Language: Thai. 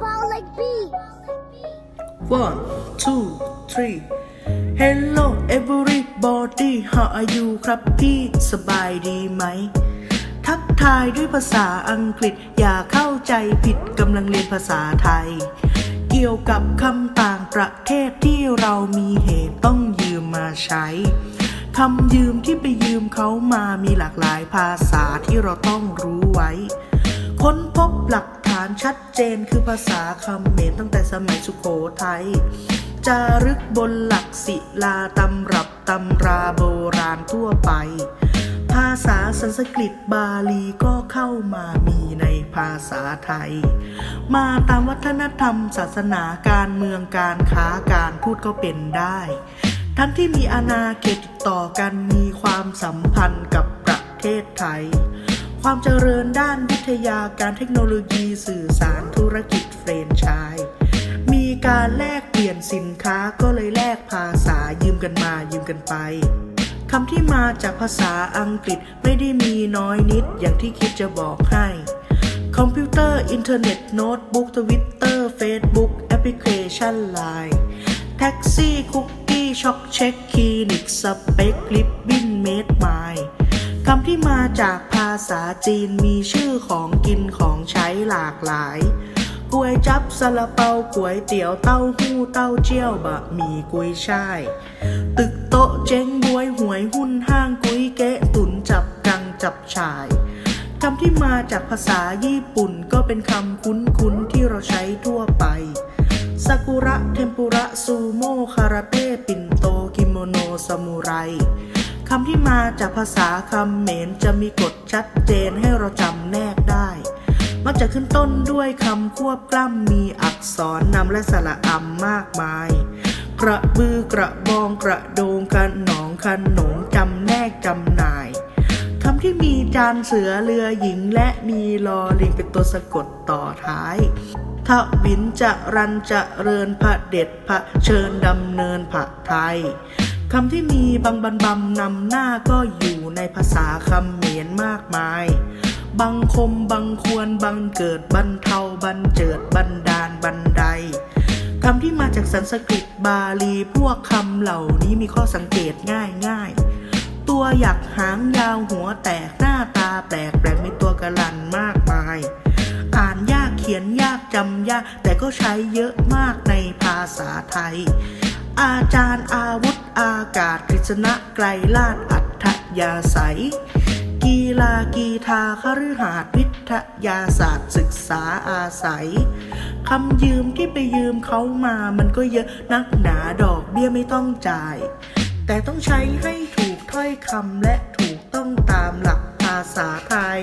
ball like bee. One, two, three. Hello everybody how are you ครับพี่สบายดีไหม ทักทายด้วยภาษาอังกฤษ อย่าเข้าใจผิดกำลังเรียนภาษาไทย เกี่ยวกับคำต่างประเทศที่เรามีเหตุต้องยืมมาใช้คำยืมที่ไปยืมเขามามีหลากหลายภาษาที่เราต้องรู้ไว้ ค้นพบหลัก ชัดเจนคือภาษาคำเขมรตั้งแต่สมัยสุโขทัยจารึกบนหลักศิลาตำรับตำราโบราณทั่วไป ภาษาสันสกฤตบาลีก็เข้ามามีในภาษาไทย มาตามวัฒนธรรมศาสนาการเมืองการค้าการพูดก็เป็นได้ ทั้งที่มีอาณาเขตติดต่อกันมีความสัมพันธ์กับประเทศไทย ความเจริญด้านวิทยาการเทคโนโลยีสื่อสารธุรกิจเฟรนไชส์มีการแลกเปลี่ยนสินค้าก็เลยแลกภาษายืมกันมายืมกันไปคำที่มาจากภาษาอังกฤษไม่ได้มีน้อยนิดอย่างที่คิดจะบอกให้ คอมพิวเตอร์ อินเทอร์เน็ต โน้ตบุ๊กทวิตเตอร์เฟซบุ๊กแอปพลิเคชันไลน์แท็กซี่ คุกกี้ ช็อกเช็คคลินิก สเปคลิปบิ้นเมดไมล์ คำที่มาจากภาษาจีนมีชื่อของกินของใช้หลากหลายก๋วยจับซาลาเปาก๋วยเตี๋ยวเต้าหู้เต้าเจี้ยวบะหมี่กุยช่าย ตึกโต๊ะเจ๊งบวยหวยหุ้นห้างกุ้ยเก๊ะตุนจับกังจับฉายคำที่มาจากภาษาญี่ปุ่นก็เป็นคำคุ้นๆที่เราใช้ทั่วไปซากุระเทมปุระซูโม่คาราเต้ปิ่นโตกิโมโนซามูไร คำที่มาจากภาษาคำเขมรจะมีกฎชัดเจนให้เราจำแนกได้ มักจะขึ้นต้นด้วยคำควบกล้ำมีอักษรนำและสระอำมากมาย กระบือกระบองกระโดงกันหนองคันหนงจำแนกจำหน่ายคำที่มีจานเสือเรือหญิงและมีลอลิงเป็นตัวสะกดต่อท้ายทวินจะรันจะเริญพระเด็ดพระเชิญดำเนินพระไทย คำที่มีบางบันบำนำหน้าก็อยู่ในภาษาคำเขมรมากมาย บังคมบังควรบังเกิดบันเทาบันเจิดบันดาลบันไดคำที่มาจากสันสกฤตบาลีพวกคำเหล่านี้มีข้อสังเกตง่ายง่ายตัวหยักหางยาวหัวแตกหน้าตาแปลกแปลกมีตัวกระลันมากมาย อ่านยากเขียนยากจำยากแต่ก็ใช้เยอะมากในภาษาไทย อาจารย์อาวุธอากาศกฤษณะไกลลาดอัธยาศัย กีฬากีทาคฤหาสน์วิทยาศาสตร์ศึกษาอาศัยคำยืมที่ไปยืมเขามามันก็เยอะนักหนาดอกเบี้ยไม่ต้องจ่าย แต่ต้องใช้ให้ถูกถ้อยคำและถูกต้องตามหลักภาษาไทย